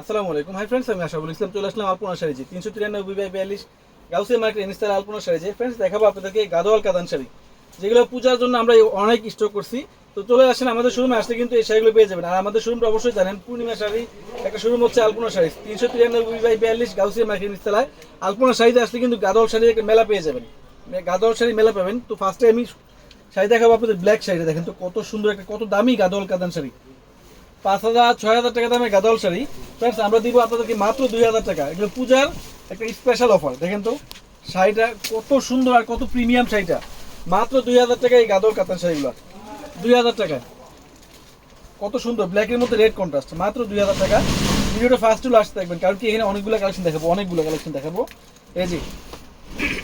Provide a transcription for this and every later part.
আসসালামু আলাইকুম। Hi friends আমি আশাফুল ইসলাম চলে আসলাম আলপনা শাড়িজি তিনশো তিরানব্বই বাই বিয়াল্লিশ গাউসে মার্কেট ইনস্টার আলপনা শাড়িজি ফ্রেন্ডস দেখাবো আপনাদেরকে গাদোয়াল কাতান শাড়ি। যেগুলো পূজার জন্য আমরা অনেক স্টক করছি। তো চলে আসেন আমাদের শোরুমে আসলে কিন্তু এই শাড়িগুলো পেয়ে যাবেন। আর আমাদের শোরুমটা অবশ্যই জানেন, পূর্ণিমা শাড়ি, একটা শোরুম হচ্ছে আলপনা শাড়ি। তিনশো তিরানব্বই বাই বিয়াল্লিশ গাউসিয়া মার্কেট ইনস্টালায় আলপনা শাড়িতে আসলে কিন্তু গাদোয়াল শাড়ির একটা মেলা পেয়ে যাবেন। গাদোয়াল শাড়ি মেলা পাবেন। তো ফার্স্টে আমি শাড়ি দেখাবো আপনাদের ব্ল্যাক শাড়িটা। দেখেন তো কত সুন্দর একটা, কত দামি গাদোয়াল কাতান শাড়ি। পাঁচ হাজার, ছয় হাজার টাকা দামে গাদল শাড়ি। ফ্রেন্ডস আমরা দিব আপনাদেরকে মাত্র দুই হাজার টাকা। এগুলো পূজার একটা স্পেশাল অফার দেখেন তো। শাড়িটা কত সুন্দর আর কত প্রিমিয়াম শাড়িটা। মাত্র দুই হাজার টাকা এই গাদল কাতান শাড়িগুলো। দুই হাজার টাকা। কত সুন্দর ব্ল্যাকের মধ্যে রেড কন্ট্রাস্ট মাত্র দুই হাজার টাকা। ভিডিওটা ফার্স্ট টু লাস্ট দেখবেন কারণ কি এখানে অনেকগুলো কালেকশন দেখাবো, অনেকগুলো কালেকশন দেখাবো। এই যে,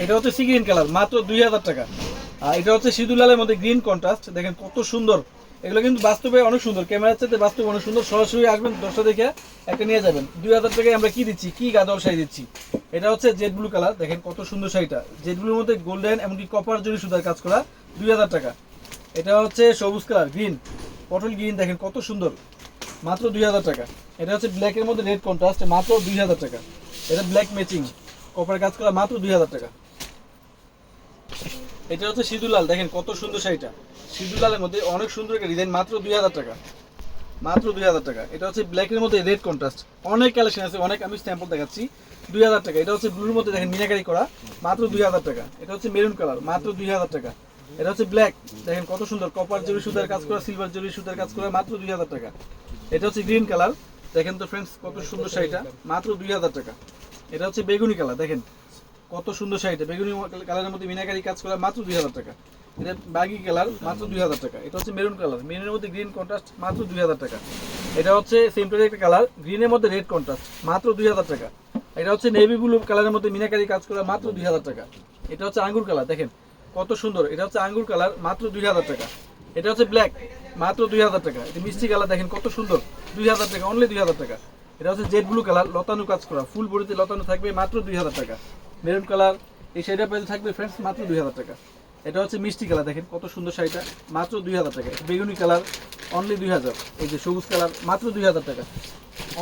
এটা হচ্ছে সি গ্রিন কালার মাত্র দুই হাজার টাকা। আর এটা হচ্ছে সিঁদুর লালের মধ্যে গ্রিন কন্ট্রাস্ট দেখেন কত সুন্দর। এগুলো কিন্তু বাস্তবে অনেক সুন্দর। ক্যামেরার চাইতে বাস্তবে অনেক সুন্দর। সরাসরি আসবেন দশটা দেখে একটা নিয়ে যাবেন। দুই হাজার টাকায় আমরা কি দিচ্ছি? কি গাদল শাড়ি দিচ্ছি? এটা হচ্ছে জেড ব্লু কালার দেখেন কত সুন্দর শাড়িটা। জেড ব্লুর মধ্যে গোল্ডেন এমনকি কপার জরি সুতার কাজ করা দুই হাজার টাকা। এটা হচ্ছে সবুজ কালার গ্রিন পটল গ্রিন দেখেন কত সুন্দর। মাত্র দুই হাজার টাকা। এটা হচ্ছে ব্ল্যাকের মধ্যে রেড কন্ট্রাস্ট মাত্র দুই হাজার টাকা। এটা ব্ল্যাক ম্যাচিং কপার কাজ করা মাত্র দুই হাজার টাকা। এটা হচ্ছে সিঁদুর লাল, দেখেন কত সুন্দর শাড়িটা। সিঁদুর লালের মধ্যে অনেক সুন্দর একটা ডিজাইন মাত্র দুই হাজার টাকা। মাত্র দুই হাজার টাকা। এটা হচ্ছে ব্ল্যাকের মধ্যে রেড কন্ট্রাস্ট অনেক কালেকশন আছে, অনেক, আমি স্যাম্পল দেখাচ্ছি। দুই হাজার টাকা। এটা হচ্ছে ব্লুর মধ্যে, দেখেন মিনাকারি করা। মাত্র দুই হাজার টাকা। এটা হচ্ছে মেরুন কালার মাত্র দুই হাজার টাকা। এটা হচ্ছে ব্ল্যাক দেখেন কত সুন্দর কপার জরি সুতার কাজ করা সিলভার জরি সুতার কাজ করা, মাত্র দুই হাজার টাকা। এটা হচ্ছে গ্রিন কালার দেখেন তো ফ্রেন্ডস কত সুন্দর শাড়িটা। মাত্র দুই হাজার টাকা। এটা হচ্ছে বেগুনি কালার দেখেন। কত সুন্দর শাড়িটা বেগুনি কালারের মধ্যে মিনাকারি কাজ করা মাত্র দুই হাজার টাকা এটা বাগি কালার মাত্র দুই হাজার টাকা এটা হচ্ছে মেরুন কালার মেরুনের মধ্যে গ্রিন কন্ট্রাস্ট মাত্র দুই হাজার টাকা এটা হচ্ছে সিম্পলের একটা কালার গ্রিনের মধ্যে রেড কন্ট্রাস্ট মাত্র দুই হাজার টাকা এটা হচ্ছে নেভি ব্লু কালারের মধ্যে মিনাকারি কাজ করা মাত্র দুই হাজার টাকা এটা হচ্ছে আঙ্গুর কালার দেখেন কত সুন্দর এটা হচ্ছে আঙ্গুর কালার মাত্র দুই হাজার টাকা এটা হচ্ছে ব্ল্যাক মাত্র দুই হাজার টাকা এটা মিষ্টি কালার দেখেন কত সুন্দর দুই হাজার টাকা অনলি দুই হাজার টাকা এটা হচ্ছে জেড ব্লু কালার লতানো কাজ করা ফুল বডিতে লতানো থাকবে মাত্র দুই হাজার টাকা মেরুন কালার, এই শাড়িটা পেয়ে থাকবে ফ্রেন্ডস মাত্র দুই হাজার টাকা। এটা হচ্ছে মিষ্টি কালার, দেখেন কত সুন্দর শাড়িটা, মাত্র দুই হাজার টাকা। বেগুনি কালার অনলি দুই হাজার। এই যে সবুজ কালার, মাত্র দুই হাজার টাকা।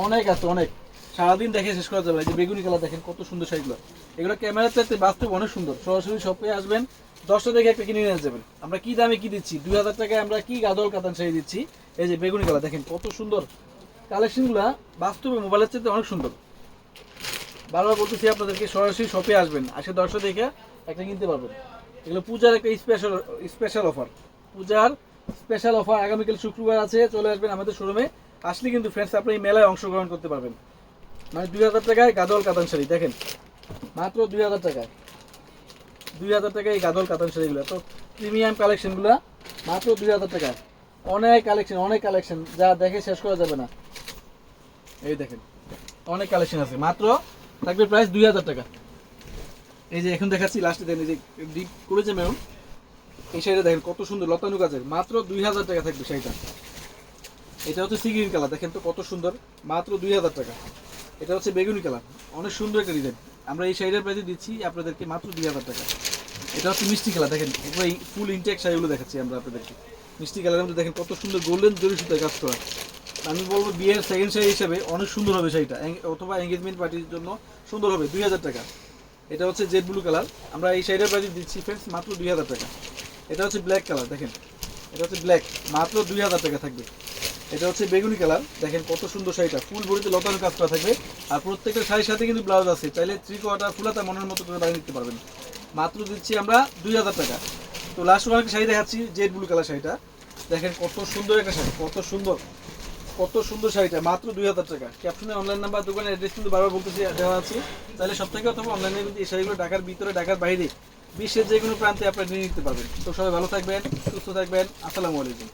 অনেক আছে, অনেক। সারাদিন দেখে শেষ করা যাবে এই যে বেগুনি কালার, দেখেন কত সুন্দর শাড়িগুলো। এগুলো ক্যামেরার চাইতে বাস্তব অনেক সুন্দর। সরাসরি শপে আসবেন, দশটা দেখে একটা কিনে নিয়ে যাবেন। আমরা কি দামে কি দিচ্ছি? দুই হাজার টাকায় আমরা কি গাদল কাতান শাড়ি দিচ্ছি? এই যে বেগুনি কালার, দেখেন কত সুন্দর। কালেকশনগুলো বাস্তবে মোবাইলের চাইতে অনেক সুন্দর। বারবার বলতেছি আপনাদেরকে, সরাসরি শপে আসবেন, আসে দশটা দেখে একটা কিনতে পারবেন। এগুলো পূজার একটা স্পেশাল স্পেশাল অফার পূজার স্পেশাল অফার আগামীকাল শুক্রবার আছে, চলে আসবেন আমাদের শোরুমে আসলে কিন্তু ফ্রেন্ডস আপনি এই মেলায় অংশগ্রহণ করতে পারবেন। মানে দুই হাজার টাকায় গাদল কাতান শাড়ি, দেখেন। মাত্র দুই হাজার টাকায়। দুই হাজার টাকায় এই গাদল কাতান শাড়িগুলো। তো প্রিমিয়াম কালেকশনগুলো মাত্র দুই হাজার টাকায়। অনেক কালেকশন অনেক কালেকশন যা দেখে শেষ করা যাবে না। এই দেখেন, অনেক কালেকশন আছে। মাত্র থাকবে প্রাইস দুই হাজার টাকা। এই যে এখন দেখাচ্ছি লাস্টে দেখেন এই যে ডিপ করেছে ম্যাম। এই শাড়িটা দেখেন কত সুন্দর লতানু কাজের মাত্র দুই হাজার টাকা থাকবে শাড়িটা। এটা হচ্ছে সিগ্রিন কালার, দেখেন তো কত সুন্দর। মাত্র দুই হাজার টাকা। এটা হচ্ছে বেগুনি কালার। অনেক সুন্দর একটা ডিজাইন আমরা এই শাড়িটার প্রাইসে দিচ্ছি আপনাদেরকে মাত্র দুই হাজার টাকা। এটা হচ্ছে মিষ্টি কালার, দেখেন একবার ফুল ইনটেক শাড়িগুলো দেখাচ্ছি আমরা আপনাদেরকে। মিষ্টি কালারের মধ্যে দেখেন কত সুন্দর গোল্ডেন জরি সুতায় কাজ করা। আমি বলব বিয়ের সেকেন্ড শাড়ি হিসেবে অনেক সুন্দর হবে শাড়িটা। অথবা এঙ্গেজমেন্ট পার্টির জন্য সুন্দর হবে, দুই হাজার টাকা। এটা হচ্ছে জেড ব্লু কালার আমরা এই শাড়িটার প্রাইস দিচ্ছি ফ্রেন্ডস মাত্র দুই হাজার টাকা। এটা হচ্ছে ব্ল্যাক কালার দেখেন। এটা হচ্ছে ব্ল্যাক মাত্র দুই হাজার টাকা থাকবে। এটা হচ্ছে বেগুনি কালার দেখেন কত সুন্দর শাড়িটা। ফুল বডিতে লতানো কাজ করা থাকবে। আর প্রত্যেকটা শাড়ির সাথে কিন্তু ব্লাউজ আছে। চাইলে থ্রি কোয়ার্টার ফুলাতা মনের মতো করে বানিয়ে নিতে পারবেন। মাত্র দিচ্ছি আমরা দুই হাজার টাকা। তো লাস্ট ওয়ান একটা শাড়ি দেখাচ্ছি জেড ব্লু কালার শাড়িটা। দেখেন কত সুন্দর একটা শাড়ি, কত সুন্দর। কত সুন্দর শাড়িটা, মাত্র দুই হাজার টাকা। ক্যাপশনে অনলাইন নাম্বার দোকানের অ্যাড্রেস কিন্তু বারবার বলতেছি, দেওয়া আছে। তাহলে সব থেকে অথবা অনলাইনে কিন্তু এই শাড়িগুলো ঢাকার ভিতরে, ঢাকার বাইরে, বিশ্বের যে কোনো প্রান্তে আপনারা নিয়ে নিতে পারবেন। তো সবাই ভালো থাকবেন, সুস্থ থাকবেন। আসসালামু আলাইকুম।